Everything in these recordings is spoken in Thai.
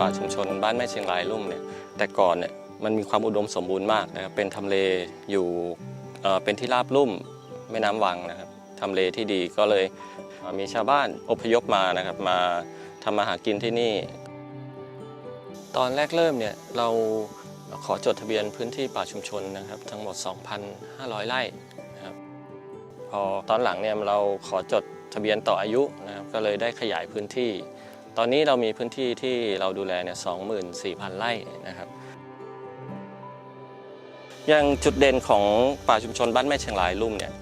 ป่าชุมชนบ้านแม่เชียงรายลุ่มเนี่ยแต่ก่อนเนี่ยมันมีความอุดมสมบูรณ์มากนะครับเป็นทำเลอยู่เป็นที่ราบลุ่มแม่น้ำวังนะครับทำเลที่ดีก็เลยมีชาวบ้านอพยพมานะครับมาทำมาหากินที่นี่ ตอนแรกเริ่มเนี่ยเราขอจดทะเบียนพื้นที่ป่าชุมชนนะครับทั้งหมด 2,500 ไร่นะครับพอตอนหลังเนี่ยเราขอจดทะเบียนต่ออายุนะครับก็เลยได้ขยายพื้นที่ ตอนนี้เรามีพื้นที่ที่เราดูแลเนี่ย24,000 ไร่นะครับ อย่างจุดเด่นของป่าชุมชนบ้านแม่เชียงรายลุ่มเนี่ย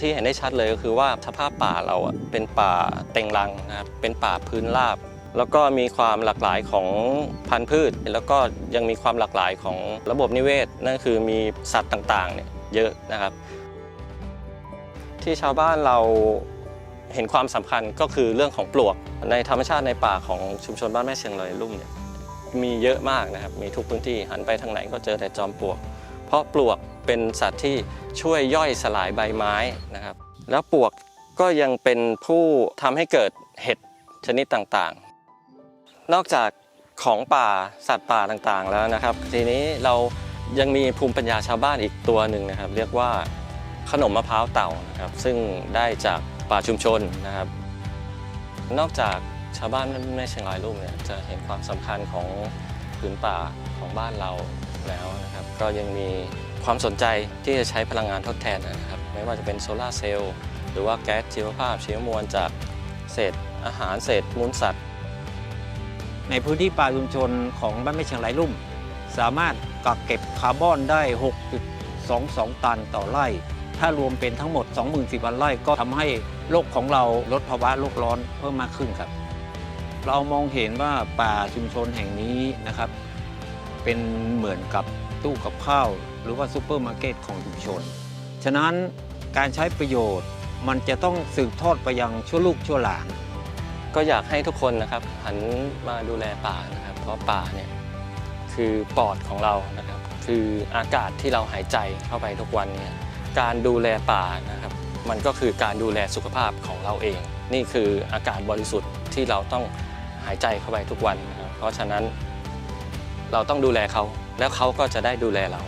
ที่เห็นได้ชัดเลยก็คือว่าสภาพป่าเราเป็นป่าเต็งรังนะครับเป็นป่าพื้นราบ แล้วก็มีความหลากหลายของพันธุ์พืช แล้วก็ยังมีความหลากหลายของระบบนิเวศ นั่นคือมีสัตว์ต่างๆเนี่ยเยอะนะครับ ที่ชาวบ้านเรา เห็นความสำคัญก็คือเรื่องของปลวกในธรรมชาติในป่าของชุมชนบ้านแม่เชียงรายลุ่มเนี่ยมีเยอะมากนะครับ มีทุกพื้นที่หันไปทางไหนก็เจอแต่จอมปลวก เพราะปลวกเป็นสัตว์ที่ช่วยย่อยสลายใบไม้นะครับ แล้วปลวกก็ยังเป็นผู้ทำให้เกิดเห็ดชนิดต่างๆ นอกจากของป่าสัตว์ป่าต่างๆแล้วนะครับ ทีนี้เรายังมีภูมิปัญญาชาวบ้านอีกตัวหนึ่งนะครับ เรียกว่าขนมมะพร้าวเต่านะครับ ซึ่งได้จาก ป่าชุมชนนะครับ นอกจากชาวบ้านแม่เชียงรายลุ่มเนี่ยจะเห็นความสำคัญของพื้นป่าของบ้านเราแล้วนะครับ ก็ยังมีความสนใจที่จะใช้พลังงานทดแทนนะครับ ไม่ว่าจะเป็นโซลาร์เซลล์หรือว่าแก๊สชีวภาพชีวมวลจากเศษอาหารเศษมูลสัตว์ ในพื้นที่ป่าชุมชนของบ้านแม่เชียงรายลุ่ม สามารถกักเก็บคาร์บอนได้ 6.22 ตันต่อไร่ ถ้ารวมเป็นทั้งหมด 24,000ไร่ก็ทำให้โลกของเราลดภาวะโลกร้อนเพิ่มมากขึ้นครับ เรามองเห็นว่าป่าชุมชนแห่งนี้นะครับ เป็นเหมือนกับตู้กับข้าว หรือว่าซูเปอร์มาร์เก็ตของชุมชน ฉะนั้นการใช้ประโยชน์มันจะต้องสืบทอดไปยังชั่วลูกชั่วหลาน ก็อยากให้ทุกคนนะครับหันมาดูแลป่านะครับ เพราะป่าเนี่ยคือปอดของเรานะครับ คืออากาศที่เราหายใจเข้าไปทุกวันเนี่ย การดูแลป่านะครับมันก็คือการดูแลสุขภาพของเราเอง นี่คืออากาศบริสุทธิ์ที่เราต้องหายใจเข้าไปทุกวันนะเพราะฉะนั้นเราต้องดูแลเขาแล้วเขาก็จะได้ดูแลเรา